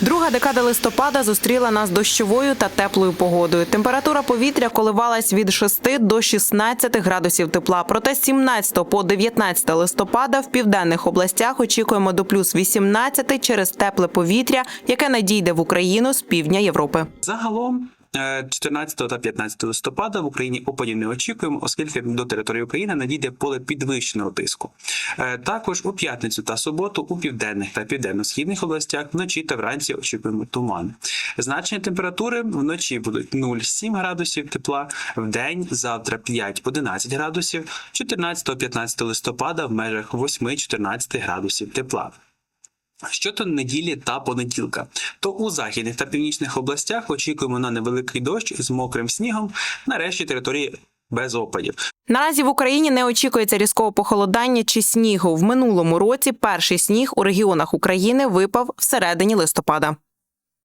Друга декада листопада зустріла нас дощовою та теплою погодою. Температура повітря коливалась від 6 до 16 градусів тепла. Проте з 17 по 19 листопада в південних областях очікуємо до плюс 18 через тепле повітря, яке надійде в Україну з півдня Європи. Загалом. Е, 14 та 15 листопада в Україні опадів не очікуємо, оскільки до території України надійде поле підвищеного тиску. Е, Також у п'ятницю та суботу у південних та південно-східних областях вночі та вранці очікуємо туман. Значення температури вночі будуть 0,7 градусів тепла, в день завтра 5-11 градусів, 14-15 листопада в межах 8-14 градусів тепла. Щодо неділі та понеділка, то у західних та північних областях очікуємо на невеликий дощ з мокрим снігом, на решті території без опадів. Наразі в Україні не очікується різкого похолодання чи снігу. В минулому році перший сніг у регіонах України випав всередині листопада.